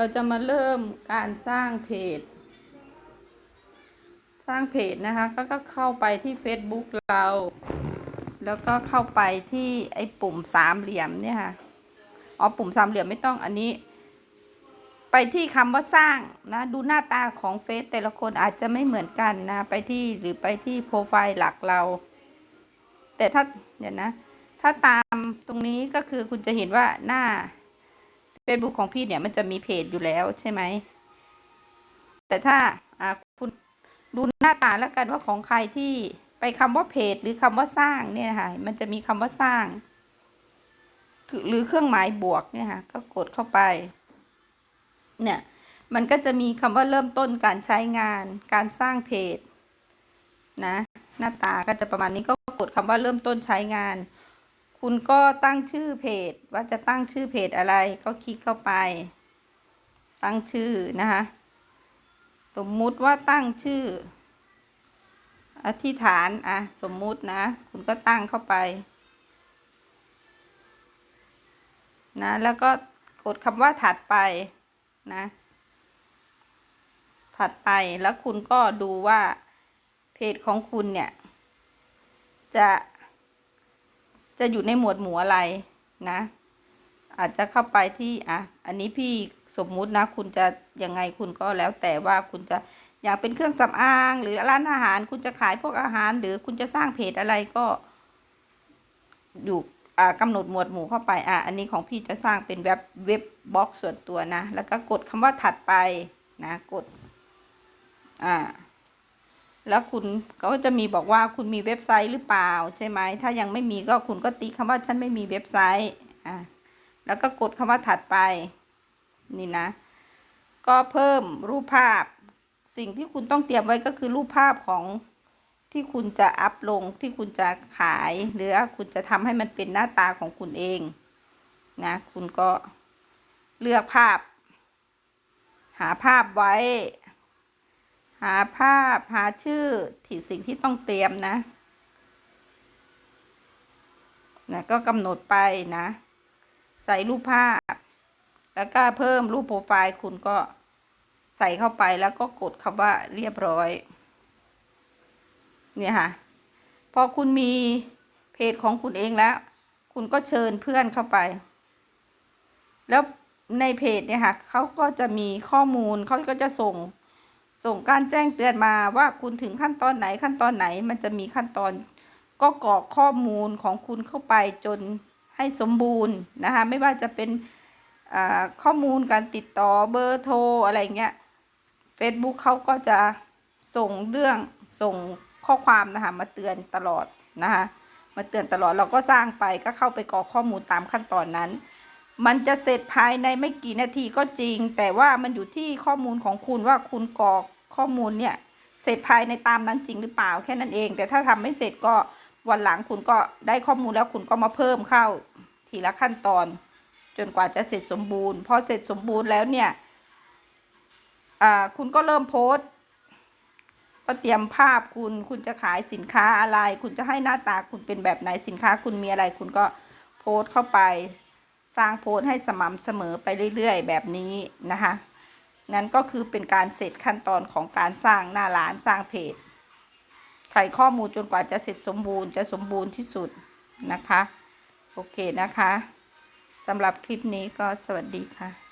เราจะมาเริ่มการสร้างเพจ สร้างเพจนะคะ ก็ก็เข้าไปที่ Facebook เรา แล้วก็เข้าไปที่ไอ้ปุ่มสามเหลี่ยมเนี่ยค่ะ อ๋อปุ่มสามเหลี่ยมไม่ต้องอันนี้ ไปที่คำว่าสร้างนะ ดูหน้าตาของเฟซแต่ละคนอาจจะไม่เหมือนกันนะ ไปที่หรือไปที่โปรไฟล์หลักเรา แต่ถ้าเดี๋ยวนะ ถ้าตามตรงนี้ก็คือคุณจะเห็นว่าหน้า Facebook ของพี่เนี่ยมันจะมีเพจอยู่แล้วใช่ไหม แต่ถ้าอ่าคุณดูหน้าตาแล้วกันว่าของใครที่ไปคำว่าเพจหรือคำว่าสร้างเนี่ยค่ะ มันจะมีคำว่าสร้าง หรือเครื่องหมายบวกเนี่ยค่ะ ก็กดเข้าไป เนี่ย มันก็จะมีคำว่าเริ่มต้นการใช้งาน การสร้างเพจนะ หน้าตาก็จะประมาณนี้ก็กดคำว่าเริ่มต้นใช้งาน คุณก็ตั้งชื่อเพจ ว่าจะตั้งชื่อเพจอะไรก็คลิกเข้าไป ตั้งชื่อนะคะสมมุติว่าตั้งชื่อ อธิษฐานอะสมมุตินะ คุณก็ตั้งเข้าไปนะแล้วก็กดคำว่าถัดไปนะถัดไปแล้วคุณก็ดูว่าเพจของคุณเนี่ย จะ จะอยู่ในหมวดหมู่อะไรนะ อาจจะเข้าไปที่อะอันนี้พี่สมมุตินะ คุณจะยังไงคุณก็แล้วแต่ว่าคุณจะอยากเป็นเครื่องสำอาง หรือร้านอาหาร คุณจะขายพวกอาหาร หรือคุณจะสร้างเพจอะไรก็ อยู่อ่ากำหนดหมวดหมู่เข้าไปอะอันนี้ของพี่จะสร้างเป็นเว็บเว็บบล็อกส่วนตัวนะ แล้วก็กดคำว่าถัดไปนะ กด อ่า แล้วคุณก็จะมีบอกว่าคุณมีเว็บไซต์หรือเปล่าใช่ไหมถ้ายังไม่มีก็คุณก็ติ๊กคำว่าฉันไม่มีเว็บไซต์อ่าแล้วก็กดคำว่าถัดไป นี่นะ ก็เพิ่มรูปภาพ สิ่งที่คุณต้องเตรียมไว้ก็คือรูปภาพของที่คุณจะอัพลงที่คุณจะขาย หรือคุณจะทำให้มันเป็นหน้าตาของคุณเองนะคุณก็เลือกภาพ หาภาพไว้ หาภาพหาชื่อที่สิ่งที่ต้องเตรียมนะนะก็กำหนดไปนะ ใส่รูปภาพ แล้วก็เพิ่มรูปโปรไฟล์คุณก็ใส่เข้าไปแล้วก็กดคำว่าเรียบร้อย เนี่ยค่ะ พอคุณมีเพจของคุณเองแล้ว คุณก็เชิญเพื่อนเข้าไป แล้วในเพจเนี่ยค่ะเขาก็จะมีข้อมูลเขาก็จะส่ง ส่งการแจ้งเตือนมาว่าคุณถึงขั้นตอนไหนขั้นตอนไหนมันจะมีขั้นตอน ก็กรอกข้อมูลของคุณเข้าไปจนให้สมบูรณ์นะคะไม่ว่าจะเป็นข้อมูลการติดต่อเบอร์โทรอะไรเงี้ย Facebook เขาก็จะส่งเรื่องส่งข้อความนะคะมาเตือนตลอดนะคะมาเตือนตลอดเราก็สร้างไปก็เข้าไปกรอกข้อมูลตามขั้นตอนนั้น มันจะเสร็จภายในไม่กี่นาทีก็จริง แต่ว่ามันอยู่ที่ข้อมูลของคุณว่าคุณกรอกข้อมูลเนี่ยเสร็จภายในตามนั้นจริงหรือเปล่าแค่นั้นเอง แต่ถ้าทำไม่เสร็จก็วันหลังคุณก็ได้ข้อมูลแล้วคุณก็มาเพิ่มเข้าทีละขั้นตอน จนกว่าจะเสร็จสมบูรณ์พอเสร็จสมบูรณ์แล้วเนี่ยคุณก็เริ่มโพสต์ก็เตรียมภาพคุณคุณจะขายสินค้าอะไร คุณจะให้หน้าตาคุณเป็นแบบไหนสินค้าคุณมีอะไร คุณก็โพสต์เข้าไป สร้างโพสต์ให้สม่ำเสมอไปเรื่อยๆ แบบนี้นะคะ นั่นก็คือเป็นการเสร็จขั้นตอนของการสร้างหน้าร้านสร้างเพจใส่ข้อมูลจนกว่าจะเสร็จสมบูรณ์จะสมบูรณ์ที่สุดนะคะ โอเคนะคะสำหรับคลิปนี้ก็สวัสดีค่ะ